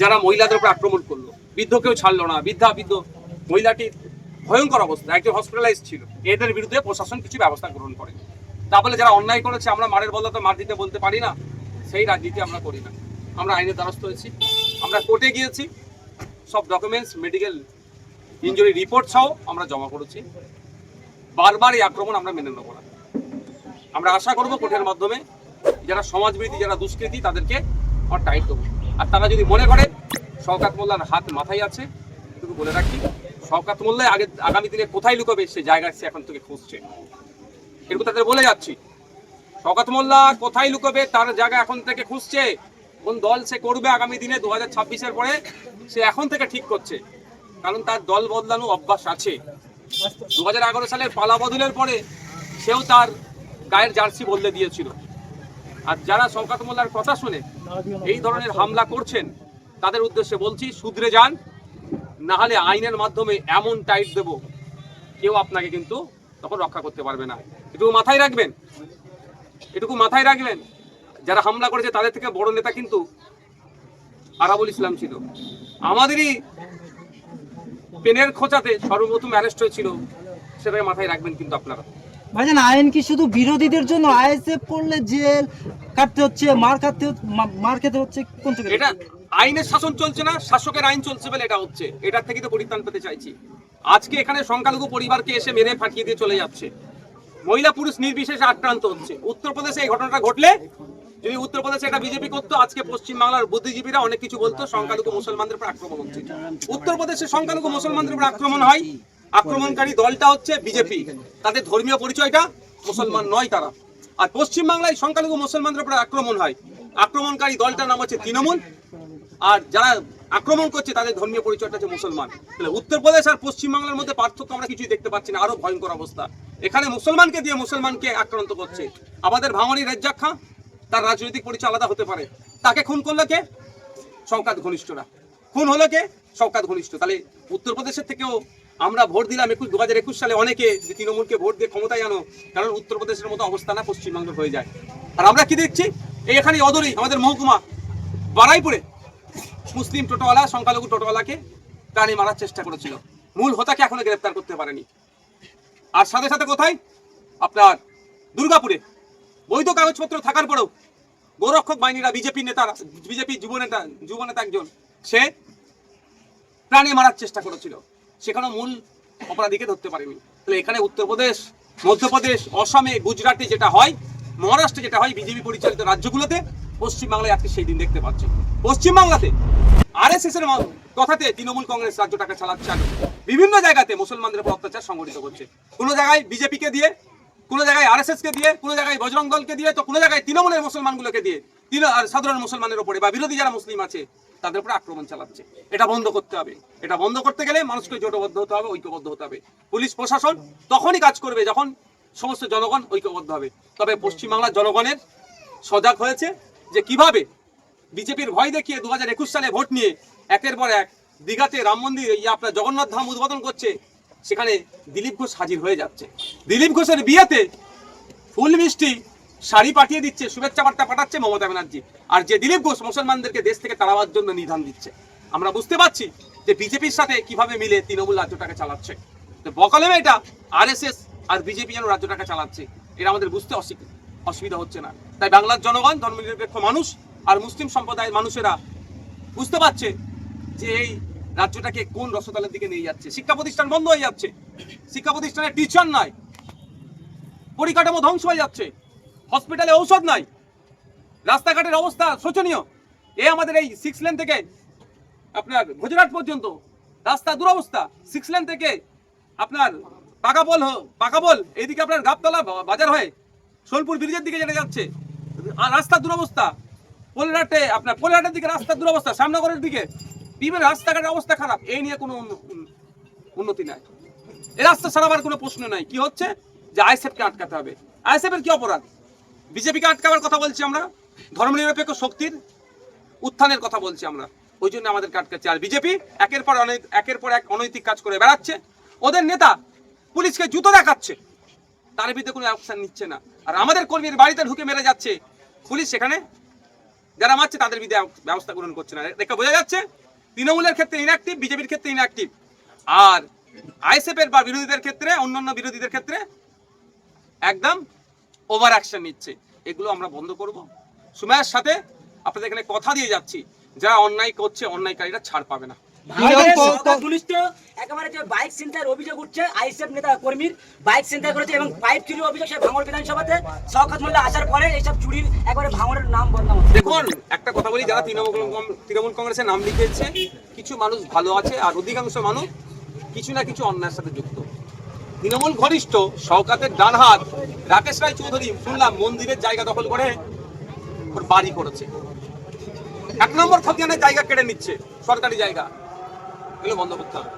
যারা মহিলাদের উপর আক্রমণ করল, বৃদ্ধকেও ছাড়লো না, বৃদ্ধা, বৃদ্ধ, মহিলাটির ভয়ঙ্কর অবস্থা, একজন হসপিটালাইজ ছিল। এদের বিরুদ্ধে প্রশাসন কিছু ব্যবস্থা গ্রহণ করে। তা বলে যারা অন্যায় করেছে, আমরা মারের বদলে তো মার দিতে বলতে পারি না, সেই রাজনীতি আমরা করি না। আমরা আইনের দ্বারস্থ হয়েছি। আমরা কোর্টে গিয়েছি। সব ডকুমেন্টস মেডিকেল ইঞ্জুরি রিপোর্ট সহ আমরা জমা করেছি। বারবার এই আক্রমণ আমরা মেনে নেব না। আমরা আশা করব কোর্টের মাধ্যমে যারা সমাজবিরোধী, যারা দুষ্কৃতী, তাদেরকে আমার টাইট দেবো আর তারা যদি মনে করে, শওকাত মোল্লার হাত মাথায় আছে, এটুকু বলে রাখি। শওকাত মোল্লায় আগে, আগামী দিনে কোথায় লুকাবে, সে জায়গা সে এখন থেকে খুঁজছে। এটুকু তাদের বলে যাচ্ছি। শওকাত মোল্লা কোথায় লুকাবে, তার জায়গা এখন থেকে খুঁজছে। কোন দল সে করবে আগামী দিনে দু হাজার ছাব্বিশের পরে, সে এখন থেকে ঠিক করছে। কারণ তার দল বদলানো অভ্যাস আছে। দু হাজার এগারো সালের পালা বদলের পরে, সেও তার গায়ের জার্সি বদলে দিয়েছিল। আর যারা শওকাত মোল্লার কথা শুনে এই ধরনের হামলা করছেন, তাদের উদ্দেশ্যে বলছি শুধরে যান না হলে আইনের মাধ্যমে এমন টাইট দেব, কেউ আপনাকে কিন্তু তখন রক্ষা করতে পারবে না। এটুকু মাথায় রাখবেন, এটুকু মাথায় রাখবেন, যারা হামলা করেছে তাদের থেকে বড় নেতা কিন্তু আরাবুল ইসলাম ছিল। আমাদেরই পেনের খোঁচাতে সর্বপ্রথম অ্যারেস্ট হয়েছিল, সেটাকে মাথায় রাখবেন কিন্তু আপনারা। ভাইজান, আইন কি শুধু বিরোধীদের জন্য? আইএসএফ পড়লে জেল, কাটতে হচ্ছে, মার মার খেতে হচ্ছে, কোন এটা আইনের শাসন চলছে না, শাসকের আইন চলছে বলে এটা হচ্ছে। এটার থেকে তো পরিত্রাণ পেতে চাইছি। আজকে এখানে সংখ্যালঘু পরিবারকে এসে মেরে ফাটিয়ে দিয়ে চলে যাচ্ছে। মহিলা পুরুষ নির্বিশেষে আক্রান্ত হচ্ছে। উত্তরপ্রদেশে এই ঘটনাটা ঘটলে, যদি উত্তরপ্রদেশে এটা বিজেপি করতো, আজকে পশ্চিমবাংলার বুদ্ধিজীবীরা অনেক কিছু বলতো, সংখ্যালঘু মুসলমানদের উপর আক্রমণ হচ্ছে। উত্তরপ্রদেশে সংখ্যালঘু মুসলমানদের উপর আক্রমণ হয়। আক্রমণকারী দলটা হচ্ছে বিজেপি। তাদের ধর্মীয় পরিচয়টা মুসলমান নয় তারা। আর পশ্চিমবাংলায় সংখ্যালঘু মুসলমানদের উপর আক্রমণ হয়। আক্রমণকারী দলটার নাম হচ্ছে তৃণমূল। আর যারা আক্রমণ করছে, তাদের ধর্মীয় পরিচয়টা হচ্ছে মুসলমান। তাহলে উত্তরপ্রদেশ আর পশ্চিমবাংলার মধ্যে পার্থক্য আমরা কিছুই দেখতে পাচ্ছি না। আরও ভয়ঙ্কর অবস্থা। এখানে মুসলমানকে দিয়ে মুসলমানকে আক্রান্ত করছে। আমাদের ভাঙড়ি রেজ্জাক খাঁ, তার রাজনৈতিক পরিচয় আলাদা হতে পারে। তাকে খুন করল কে? শওকাত ঘনিষ্ঠরা। খুন হলো কে? শওকাত ঘনিষ্ঠ। তাহলে উত্তরপ্রদেশের থেকেও আমরা ভোট দিলাম একুশ দু হাজার একুশ সালে অনেকে যে তৃণমূলকে ভোট দিয়ে ক্ষমতায় আনো, কারণ উত্তরপ্রদেশের মতো অবস্থা না পশ্চিমবঙ্গ হয়ে যায়। আর আমরা কি দেখছি? এখানে অদরি আমাদের মহকুমা, বারাইপুরে মুসলিম টোটোওয়ালা, সংখ্যালঘু টোটোওয়ালাকে প্রাণী মারার চেষ্টা করেছিল। মূল হোতাকে এখনও গ্রেফতার করতে পারেনি। আর সাথে সাথে কোথায়? আপনার দুর্গাপুরে। বৈধ কাগজপত্র থাকার পরেও গোরক্ষক বাহিনীরা, বিজেপি নেতারা বিজেপি যুব নেতা যুব নেতা একজন, সে প্রাণী মারার চেষ্টা করেছিল। সেখানেও মূল অপরাধীকে ধরতে পারেনি। তাহলে এখানে উত্তরপ্রদেশ, মধ্যপ্রদেশ, অসমে, গুজরাটে যেটা হয়, মহারাষ্ট্রে যেটা হয় বিজেপি পরিচালিত রাজ্যগুলোতে, পশ্চিমবাংলায় আজকে সেই দিন দেখতে পাচ্ছি। পশ্চিমবাংলাতে আর এস এর কথাতে তৃণমূল কংগ্রেস রাজ্যটাকে চালাচ্ছে আগে। বিভিন্ন জায়গাতে মুসলমানদের উপর অত্যাচার সংগঠিত করছে। কোনো জায়গায় বিজেপিকে দিয়ে, কোনো জায়গায় আর এস কে দিয়ে, কোনো জায়গায় বজরং দলকে দিয়ে, তো কোনো জায়গায় তৃণমূলের মুসলমানগুলোকে দিয়ে, তৃণ সাধারণ মুসলমানের উপরে বা বিরোধী যারা মুসলিম আছে তাদের উপরে আক্রমণ চালাচ্ছে। এটা বন্ধ করতে হবে। এটা বন্ধ করতে গেলে মানুষকে জোটবদ্ধ হতে হবে, ঐক্যবদ্ধ হতে হবে। পুলিশ, প্রশাসন তখনই কাজ করবে যখন সমস্ত জনগণ ঐক্যবদ্ধ হবে। তবে পশ্চিমবাংলার জনগণের সজাগ হয়েছে যে কীভাবে বিজেপির ভয় দেখিয়ে দু হাজার একুশ সালে ভোট নিয়ে একের পর এক দীঘাতে রাম মন্দির ইয়ে আপনার জগন্নাথ ধাম উদ্বোধন করছে, সেখানে দিলীপ ঘোষ হাজির হয়ে যাচ্ছে। দিলীপ ঘোষের বিয়েতে ফুল মিষ্টি শাড়ি পাঠিয়ে দিচ্ছে, শুভেচ্ছা বার্তা পাঠাচ্ছে মমতা ব্যানার্জি। আর যে দিলীপ ঘোষ মুসলমানদেরকে দেশ থেকে তাড়াবার জন্য নিধান দিচ্ছে। আমরা বুঝতে পারছি যে বিজেপির সাথে কীভাবে মিলে তৃণমূল রাজ্যটাকে চালাচ্ছে। তো বকলেমে এটা আরএসএস আর বিজেপি যেন রাজ্যটাকে চালাচ্ছে, এটা আমাদের বুঝতে অসুবিধা হচ্ছে না। তাই বাংলার জনগণ, ধর্মনিরপেক্ষ মানুষ আর মুসলিম সম্প্রদায়ের মানুষেরা বুঝতে পারছে যে এই রাজ্যটাকে কোন রসতলের দিকে নিয়ে যাচ্ছে। শিক্ষা প্রতিষ্ঠান বন্ধ হয়ে যাচ্ছে। শিক্ষা প্রতিষ্ঠানের টিচার নাই পরিকাঠামো ধ্বংস হয়ে যাচ্ছে। হসপিটালে ঔষধ নাই। রাস্তাঘাটের অবস্থা শোচনীয়। এ আমাদের এই সিক্স লেন থেকে আপনার গুজরাট পর্যন্ত। রাস্তা দুরবস্থা। সিক্স লেন থেকে আপনার পাকাপোল হ- পাকাপোল এইদিকে আপনার গাবতলা বাজার হয়ে সোলপুর ব্রিজের দিকে যেটা যাচ্ছে, আর রাস্তার দুরবস্থা। পোলহাটে, আপনার পোলহাটের দিকে রাস্তার দুরবস্থা, শ্যামনগরের দিকে। বিভিন্ন রাস্তাঘাটের অবস্থা খারাপ। এই নিয়ে কোনো উন্ন- উন্ন- উন্নতি নাই। এ রাস্তা সারাবার কোনো প্রশ্ন নাই। কি হচ্ছে? যে আইএসএফকে আটকাতে হবে। আইএসএফ এর কি অপরাধ? বিজেপিকে আটকাবার কথা বলছি আমরা, ধর্মনিরপেক্ষ শক্তির উত্থানের কথা বলছি আমরা। ওই জন্য আমাদের আটকাচ্ছে। আর বিজেপি একের পর অনেক একের পর এক অনৈতিক কাজ করে বেড়াচ্ছে। ওদের নেতা পুলিশকে জুতো দেখাচ্ছে। তার বিরুদ্ধে কোনো অ্যাকশন নিচ্ছে না। আর আমাদের কর্মীর বাড়িতে ঢুকে মেরে যাচ্ছে পুলিশ সেখানে। যারা মারছে তাদের বিধে ব্যবস্থা গ্রহণ করছে না। দেখে বোঝা যাচ্ছে তৃণমূলের ক্ষেত্রে ইনঅ্যাক্টিভ বিজেপির ক্ষেত্রে ইনঅ্যাক্টিভ আর আইএসএফ এর বা বিরোধীদের ক্ষেত্রে, অন্যান্য বিরোধীদের ক্ষেত্রে একদম ওভার অ্যাকশন নিচ্ছে। এগুলো আমরা বন্ধ করব। সুমায়ের সাথে আপনাদের এখানে কথা দিয়ে যাচ্ছি। যারা অন্যায় করছে অন্যায়কারীরা ছাড় পাবে না। ভারতের প- সরকার ঘনিষ্ঠ একেবারে যে বাইক ছিনতাইয়ের অভিযোগ উঠছে আইএসএফ নেতা কর্মীর বাইক ছিনতাই করেছে এবং পাইপ চুরির অভিযোগ সে ভাঙড় বিধানসভাতে শওকত মোল্লা আসার পরে এইসব চুরির একবারে ভাঙড়ের নাম বদনাম দেখুন একটা কথা বলি যারা তৃণমূল তৃণমূল কংগ্রেসের নাম লিখেছে কিছু মানুষ ভালো আছে আর অধিকাংশ মানুষ কিছু না কিছু অন্যায়ের সাথে যুক্ত। তৃণমূল ঘনিষ্ঠ শওকাতের ডান হাত রাকেশ রায় চৌধুরী শুনলাম মন্দিরের জায়গা দখল করে ওর বাড়ি করেছে। এক নম্বর খতিয়ানের জায়গা কেড়ে নিচ্ছে, সরকারি জায়গা। এগুলো বন্ধ করতে হবে।